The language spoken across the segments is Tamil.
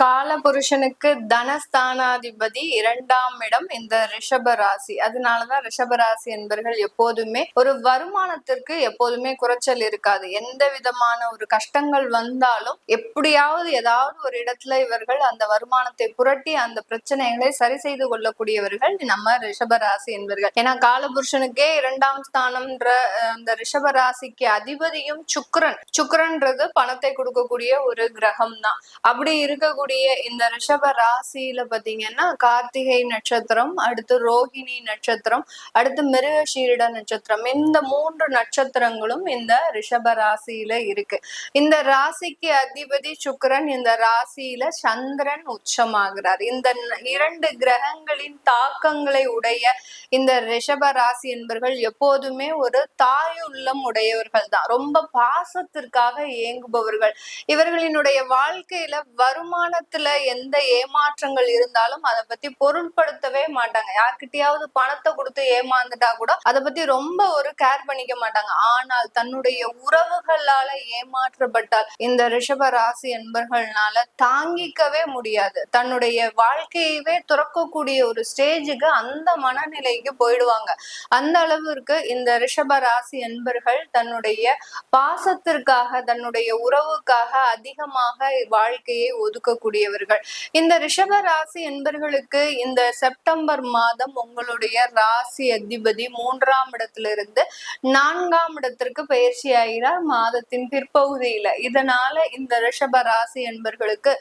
காலபுருஷனுக்கு தனஸ்தானாதிபதி இரண்டாம் இடம் இந்த ரிஷப ராசி. அதனாலதான் ரிஷப ராசி என்பர்கள் எப்போதுமே ஒரு வருமானத்திற்கு எப்போதுமே குறைச்சல் இருக்காது. எந்த விதமான ஒரு கஷ்டங்கள் வந்தாலும் எப்படியாவது ஏதாவது ஒரு இடத்துல இவர்கள் அந்த வருமானத்தை புரட்டி அந்த பிரச்சனைகளை சரி செய்து கொள்ளக்கூடியவர்கள் நம்ம ரிஷப ராசி என்பர்கள். ஏன்னா காலபுருஷனுக்கே இரண்டாம் ஸ்தானம்ன்ற அந்த ரிஷப ராசிக்கு அதிபதியும் சுக்கரன். சுக்கரன்றது பணத்தை கொடுக்கக்கூடிய ஒரு கிரகம் தான் அப்படி இருக்கக்கூடிய இந்த ரிஷப ராசியில பாத்தீங்கன்னா கார்த்திகை நட்சத்திரம் அடுத்து ரோஹிணி நட்சத்திரம் அடுத்து மிருகஷீரிட நட்சத்திரம். இந்த மூன்று நட்சத்திரங்களும் இந்த ரிஷப ராசியில இருக்கு. இந்த ராசிக்கு அதிபதி சுக்கரன் இந்த ராசியில சந்திரன் உச்சமாகிறார். இந்த இரண்டு கிரகங்களின் தாக்கங்களை உடைய இந்த ரிஷப ராசி என்பவர்கள் எப்போதுமே ஒரு தாயுள்ளம் உடையவர்கள் தான். ரொம்ப பாசத்திற்காக இயங்குபவர்கள். இவர்களினுடைய வாழ்க்கையில வருமான வருமானத்துல எந்த ஏமாற்றங்கள் இருந்தாலும் அதை பத்தி பொருட்படுத்தவே மாட்டாங்க. யார்கிட்டயாவது பணத்தை கொடுத்து ஏமாந்துட்டா கூட அதை பத்தி ரொம்ப ஒரு கேர் பண்ணிக்க மாட்டாங்க. ஆனால் தன்னுடைய உறவுகளால ஏமாற்றப்பட்டால் இந்த ரிஷப ராசி என்பர்கள்னால தாங்கிக்கவே முடியாது. தன்னுடைய வாழ்க்கையவே துறக்கக்கூடிய ஒரு ஸ்டேஜுக்கு அந்த மனநிலைக்கு போயிடுவாங்க. அந்த அளவிற்கு இந்த ரிஷப ராசி என்பர்கள் தன்னுடைய பாசத்திற்காக தன்னுடைய உறவுக்காக அதிகமாக வாழ்க்கையை இருக்கக்கூடியவர்கள். இந்த ரிஷப ராசி என்பர்களுக்கு இந்த செப்டம்பர் மாதம் உங்களுடைய ராசி அதிபதி மூன்றாம் இடத்திலிருந்து நான்காம் இடத்திற்கு பயிற்சி ஆகிறார் மாதத்தின் பிற்பகுதியில. இதனால இந்த ரிஷப ராசி என்பர்களுக்கு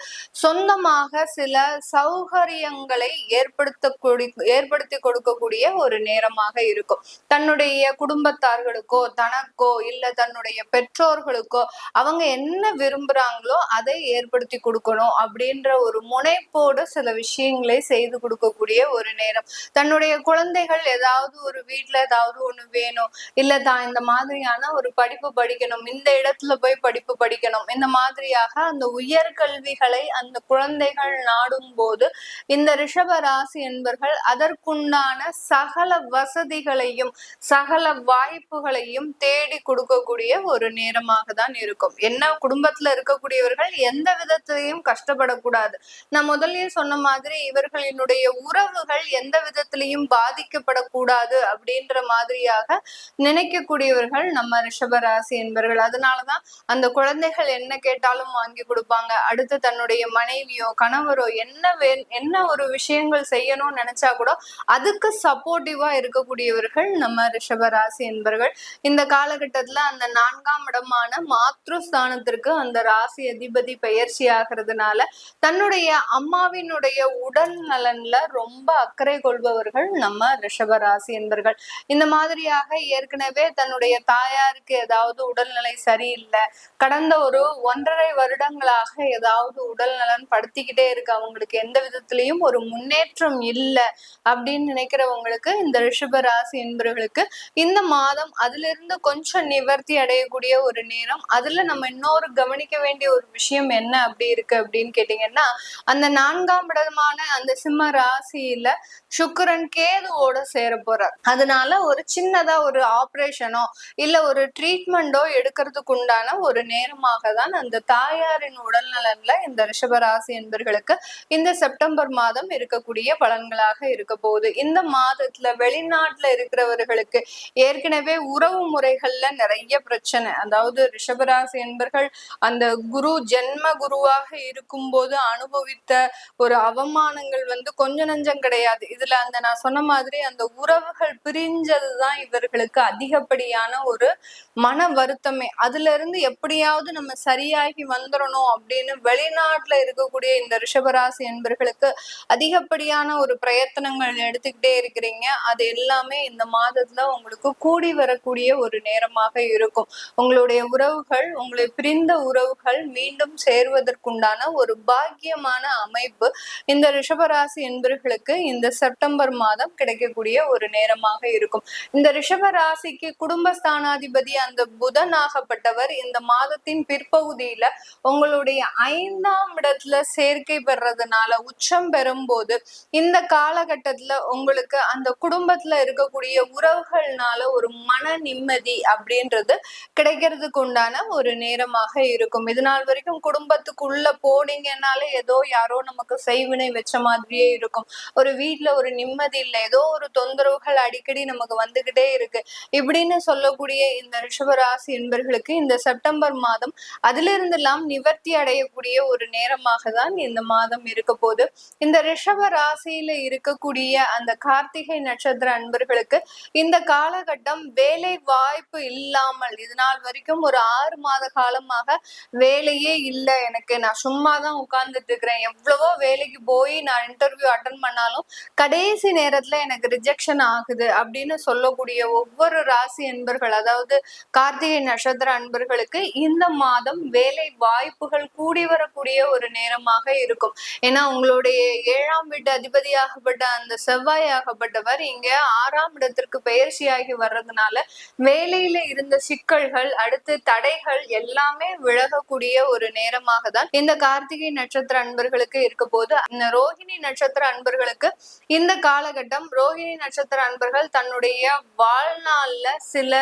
சொந்தமாக சில சௌகரியங்களை ஏற்படுத்தக்கூடிய ஏற்படுத்தி கொடுக்கக்கூடிய ஒரு நேரமாக இருக்கும். தன்னுடைய குடும்பத்தார்களுக்கோ தனக்கோ இல்ல தன்னுடைய பெற்றோர்களுக்கோ அவங்க என்ன விரும்புறாங்களோ அதை ஏற்படுத்தி கொடுக்கணும் அப்படின்ற ஒரு முனைப்போடு சில விஷயங்களை செய்து கொடுக்கக்கூடிய ஒரு நேரம். தன்னுடைய குழந்தைகள் ஏதாவது ஒரு வீட்ல ஏதாவது ஒண்ணு வேணும். இல்ல தான் இந்த மாதிரியான ஒரு படிப்பு படிக்கணும். இந்த இடத்துல போய் படிப்பு படிக்கணும். இந்த மாதிரியாக அந்த உயர்கல்விகளை அந்த குழந்தைகள் நாடும் போது இந்த ரிஷப ராசி என்பர்கள் அதற்குண்டான சகல வசதிகளையும் சகல வாய்ப்புகளையும் தேடி கொடுக்கக்கூடிய ஒரு நேரமாக தான் இருக்கும். என்ன குடும்பத்துல இருக்கக்கூடியவர்கள் எந்த விதத்திலையும் பாதிக்கப்படக்கூடாது. நான் முதல்லயே சொன்ன மாதிரி இவர்களினுடைய உறவுகள் எந்த விதத்திலையும் பாதிக்கப்படக்கூடாது அப்படின்ற மாதிரியாக நினைக்கக்கூடியவர்கள் நம்ம ரிஷபராசி என்பவர்கள் அதனாலதான் அந்த குழந்தைகள் என்ன கேட்டாலும் வாங்கி கொடுப்பாங்க. அடுத்து தன்னுடைய மனைவியோ கணவரோ என்ன வே என்ன ஒரு விஷயங்கள் செய்யணும்னு நினைச்சா கூட அதுக்கு சப்போர்ட்டிவா இருக்கக்கூடியவர்கள் நம்ம ரிஷபராசி என்பர்கள். இந்த காலகட்டத்துல அந்த நான்காம் இடமான மாத்ருஸ்தானத்திற்கு அந்த ராசி அதிபதி பயிற்சி ஆகிறதுனால தன்னுடைய அம்மாவினுடைய உடல் நலன்ல ரொம்ப அக்கறை கொள்பவர்கள் நம்ம ரிஷபராசி என்பர்கள். இந்த மாதிரியாக ஏற்கனவே தன்னுடைய தாயாருக்கு ஏதாவது உடல்நிலை சரியில்லை. கடந்த ஒரு ஒன்றரை வருடங்களாக ஏதாவது உடல் நலன் படுத்திக்கிட்டே இருக்கு. அவங்களுக்கு எந்த விதத்திலையும் ஒரு முன்னேற்றம் இல்லை அப்படின்னு நினைக்கிறவங்களுக்கு இந்த ரிஷபராசி என்பவர்களுக்கு இந்த மாதம் அதிலிருந்து கொஞ்சம் நிவர்த்தி அடையக்கூடிய ஒரு நேரம். அதுல நம்ம இன்னொரு கவனிக்க வேண்டிய ஒரு விஷயம் என்ன அப்படி இருக்கு அப்படின்னு கேட்டீங்கன்னா அந்த நான்காம் இடமான அந்த சிம்ம ராசியில சுக்கிரன் கேதுவோட சேர போறார். அதனால ஒரு சின்னதா ஒரு ஆபரேஷனோ இல்ல ஒரு ட்ரீட்மெண்டோ எடுக்கிறதுக்கு உண்டான ஒரு நேரமாக தான் அந்த தாயாரின் உடல் நலன்ல இந்த ரிஷபராசி என்பர்களுக்கு இந்த செப்டம்பர் மாதம் இருக்கக்கூடிய பலன்களாக இருக்க போகுது. இந்த மாதத்துல வெளிநாட்டுல இருக்கிறவர்களுக்கு ஏற்கனவே உறவு முறைகள்ல நிறைய பிரச்சனை. அதாவது ரிஷபராசி என்பர்கள் அந்த குரு ஜென்ம குருவாக இருக்கும் போகும்போது அனுபவித்த ஒரு அவமானங்கள் வந்து கொஞ்ச நஞ்சம் கிடையாது. இதுல அந்த நான் சொன்ன மாதிரி அந்த உறவுகள் பிரிஞ்சதுதான் இவர்களுக்கு அதிகப்படியான ஒரு மன வருத்தமே. அதுல இருந்து எப்படியாவது நம்ம சரியாகி வந்துடணும் அப்படின்னு வெளிநாட்டுல இருக்கக்கூடிய இந்த ரிஷபராசி என்பர்களுக்கு அதிகப்படியான ஒரு பிரயத்தனங்கள் எடுத்துக்கிட்டே இருக்கிறீங்க. அது எல்லாமே இந்த மாதத்துல உங்களுக்கு கூடி வரக்கூடிய ஒரு நேரமாக இருக்கும். உங்களுடைய உறவுகள் உங்களை பிரிந்த உறவுகள் மீண்டும் சேர்வதற்குண்டான ஒரு பாக்கியமான அமைப்பு. இந்த ரிஷபராசி என்பர்களுக்கு இந்த செப்டம்பர் மாதம் கிடைக்கக்கூடிய ஒரு நேரமாக இருக்கும். இந்த ரிஷபராசிக்கு குடும்பஸ்தானாதிபதி அந்த புதனாகப்பட்டவர் இந்த மாதத்தின் பிற்பகுதியில உங்களுடைய ஐந்தாம் இடத்துல சேர்க்கை பெறதுனால உச்சம் பெறும்போது இந்த காலகட்டத்துல உங்களுக்கு அந்த குடும்பத்துல இருக்கக்கூடிய உறவுகள்னால ஒரு மன நிம்மதி அப்படின்றது கிடைக்கிறதுக்கு உண்டான ஒரு நேரமாக இருக்கும். இது நாள் வரைக்கும் குடும்பத்துக்குள்ள போனீங்க போனீங்கன்னாலே ஏதோ யாரோ நமக்கு செய்வினை வச்ச மாதிரியே இருக்கும். ஒரு வீட்டுல ஒரு நிம்மதி இல்லை ஏதோ ஒரு தொந்தரவுகள் அடிக்கடி நமக்கு வந்துகிட்டே இருக்கு. இப்படின்னு சொல்லக்கூடிய இந்த ரிஷபராசி என்பர்களுக்கு இந்த செப்டம்பர் மாதம் அதிலிருந்து எல்லாம் நிவர்த்தி அடையக்கூடிய ஒரு நேரமாக தான் இந்த மாதம் இருக்க போது. இந்த ரிஷப ராசியில இருக்கக்கூடிய அந்த கார்த்திகை நட்சத்திர அன்பர்களுக்கு இந்த காலகட்டம் வேலை வாய்ப்பு இல்லாமல் இது நாள் வரைக்கும் ஒரு ஆறு மாத காலமாக வேலையே இல்லை. எனக்கு நான் சும்மா தான் உட்கார்ந்துட்டு இருக்கிறேன். எவ்வளவோ வேலைக்கு போய் நான் இன்டர்வியூ அட்டன் பண்ணாலும் கடைசி நேரத்துல எனக்கு ரிஜெக்ஷன் ஆகுது அப்படின்னு சொல்லக்கூடிய ஒவ்வொரு ராசி அன்பர்கள் அதாவது கார்த்திகை நட்சத்திர அன்பர்களுக்கு இந்த மாதம் வேலை வாய்ப்புகள் கூடி வரக்கூடிய ஒரு நேரமாக இருக்கும். ஏன்னா உங்களுடைய ஏழாம் வீட்டு அதிபதியாகப்பட்ட அந்த செவ்வாயாகப்பட்டவர் இங்க ஆறாம் இடத்திற்கு பயிற்சியாகி வர்றதுனால வேலையில இருந்த சிக்கல்கள் அடுத்து தடைகள் எல்லாமே விலகக்கூடிய ஒரு நேரமாக தான் இந்த கார்த்திகை நட்சத்திர அன்பர்களுக்கு இருக்க போது இந்த ரோஹிணி நட்சத்திர அன்பர்களுக்கு இந்த காலகட்டம் ரோஹிணி நட்சத்திர அன்பர்கள் தன்னுடைய வாழ்நாள்ல சில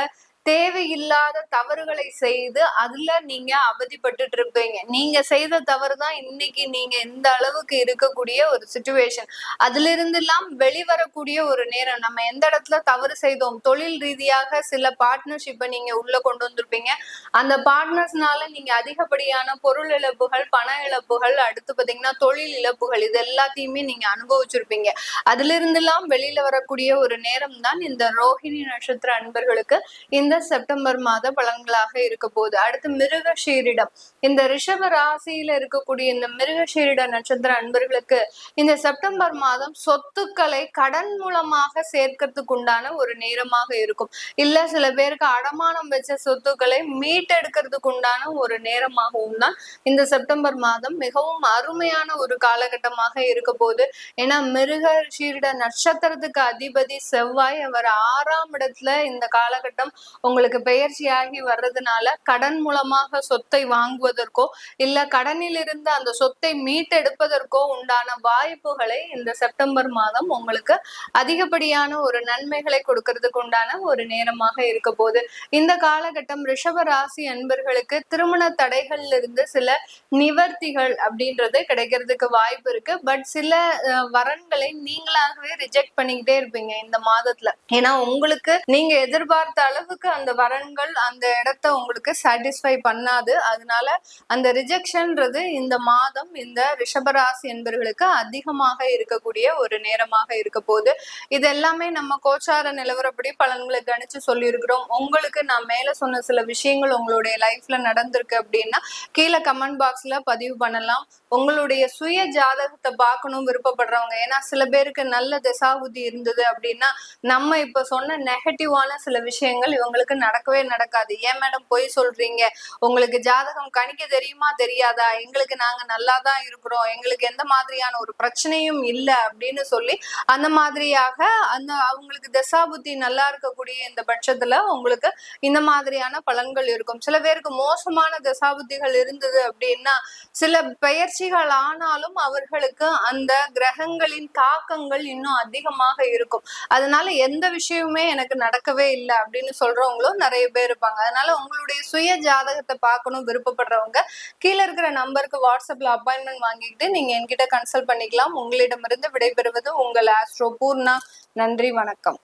தேவையில்லாத தவறுகளை செய்து அதுல நீங்க அவதிப்பட்டுட்டு இருப்பீங்க. நீங்க செய்த தவறு தான் இன்னைக்கு நீங்க இந்த அளவுக்கு இருக்கக்கூடிய ஒரு சுச்சுவேஷன் அதுல இருந்து எல்லாம் வெளிவரக்கூடிய ஒரு நேரம். நம்ம எந்த இடத்துல தவறு செய்தோம்? தொழில் ரீதியாக சில பார்ட்னர்ஷிப்பை நீங்க உள்ள கொண்டு வந்திருப்பீங்க. அந்த பார்ட்னர்ஸ்னால நீங்க அதிகப்படியான பொருள் இழப்புகள் பண இழப்புகள் அடுத்து பாத்தீங்கன்னா தொழில் இழப்புகள் இது எல்லாத்தையுமே நீங்க அனுபவிச்சிருப்பீங்க. அதுல இருந்து எல்லாம் வெளியில வரக்கூடிய ஒரு நேரம் தான் இந்த ரோஹிணி நட்சத்திர அன்பர்களுக்கு இந்த இந்த செப்டம்பர் மாத பலன்களாக இருக்க போகுது. அடுத்து மிருக மிருகஷீரிடம் இந்த ரிஷப ராசியில இருக்கக்கூடிய இந்த மிருக மிருகஷீரிட நட்சத்திர அன்பர்களுக்கு இந்த செப்டம்பர் மாதம் சொத்துக்களை கடன் மூலமாக சேர்க்கறதுக்கு உண்டான ஒரு நேரமாக இருக்கும். இல்ல சில பேருக்கு அடமானம் வச்ச சொத்துக்களை மீட்டெடுக்கிறதுக்கு உண்டான ஒரு நேரமாகவும் தான் இந்த செப்டம்பர் மாதம் மிகவும் அருமையான ஒரு காலகட்டமாக இருக்க போகுது. ஏன்னா மிருக ஷீரிட நட்சத்திரத்துக்கு அதிபதி செவ்வாய் அவர் ஆறாம் இடத்துல இந்த காலகட்டம் உங்களுக்கு பெயர்ச்சியாகி வர்றதுனால கடன் மூலமாக சொத்தை வாங்குவதற்கோ இல்ல கடனில் இருந்து அந்த சொத்தை மீட்டெடுப்பதற்கோ உண்டான வாய்ப்புகளை இந்த செப்டம்பர் மாதம் உங்களுக்கு அதிகப்படியான ஒரு நன்மைகளை கொடுக்கறதுக்கு உண்டான ஒரு நேரமாக இருக்க போது இந்த காலகட்டம் ரிஷப ராசி அன்பர்களுக்கு திருமண தடைகள்ல இருந்து சில நிவர்த்திகள் அப்படின்றது கிடைக்கிறதுக்கு வாய்ப்பு இருக்கு. பட் சில வரன்களை நீங்களாகவே ரிஜெக்ட் பண்ணிக்கிட்டே இருப்பீங்க இந்த மாதத்துல. ஏன்னா உங்களுக்கு நீங்க எதிர்பார்த்த அளவுக்கு அந்த வரன்கள் அந்த இடத்த உங்களுக்கு சாட்டிஸ்ஃபை பண்ணாது. அதனால அந்த ரிஜெக்ஷன்ன்றது இந்த மாதம் இந்த ரிஷபராசி என்பர்களுக்கு அதிகமாக இருக்கக்கூடிய ஒரு நேரமாக இருக்க போகுது. இது எல்லாமே நம்ம கோச்சார நிலவரப்படி பலன்களை கணிச்சு சொல்லியிருக்கிறோம். உங்களுக்கு நான் மேல சொன்ன சில விஷயங்கள் உங்களுடைய லைஃப்ல நடந்திருக்கு அப்படின்னா கீழே கமெண்ட் பாக்ஸ்ல பதிவு பண்ணலாம். உங்களுடைய சுய ஜாதகத்தை பார்க்கணும் விருப்பப்படுறவங்க. ஏன்னா சில பேருக்கு நல்ல திசாபுதி இருந்தது அப்படின்னா நம்ம இப்ப சொன்ன நெகட்டிவான சில விஷயங்கள் இவங்களுக்கு உங்களுக்கு நடக்கவே நடக்காது. ஏன் மேடம் பொய் சொல்றீங்க? உங்களுக்கு ஜாதகம் கணிக்க தெரியுமா? தெரியாதா? எங்களுக்கு நாங்க நல்லா தான் இருக்கிறோம். எங்களுக்கு எந்த மாதிரியான ஒரு பிரச்சனையும் இல்லை அப்படின்னு சொல்லி அந்த மாதிரியாக அந்த அவங்களுக்கு தசாபுத்தி நல்லா இருக்கக்கூடிய இந்த பட்சத்துல உங்களுக்கு இந்த மாதிரியான பலன்கள் இருக்கும். சில பேருக்கு மோசமான தசாபுத்திகள் இருந்தது அப்படின்னா சில பயிற்சிகள் ஆனாலும் அவர்களுக்கு அந்த கிரகங்களின் தாக்கங்கள் இன்னும் அதிகமாக இருக்கும். அதனால எந்த விஷயமுமே எனக்கு நடக்கவே இல்லை அப்படின்னு சொல்றோம் இருக்கிறவங்களும் நிறைய பேர் இருப்பாங்க. அதனால உங்களுடைய சுய ஜாதகத்தை பார்க்கணும் விருப்பப்படுறவங்க கீழே இருக்கிற நம்பருக்கு வாட்ஸ்அப்ல அப்பாயின்மெண்ட் வாங்கிக்கிட்டு நீங்க என்கிட்ட கன்சல்ட் பண்ணிக்கலாம். உங்களிடமிருந்து விடைபெறுவது உங்கள் ஆஸ்ட்ரோ பூர்ணா. நன்றி வணக்கம்.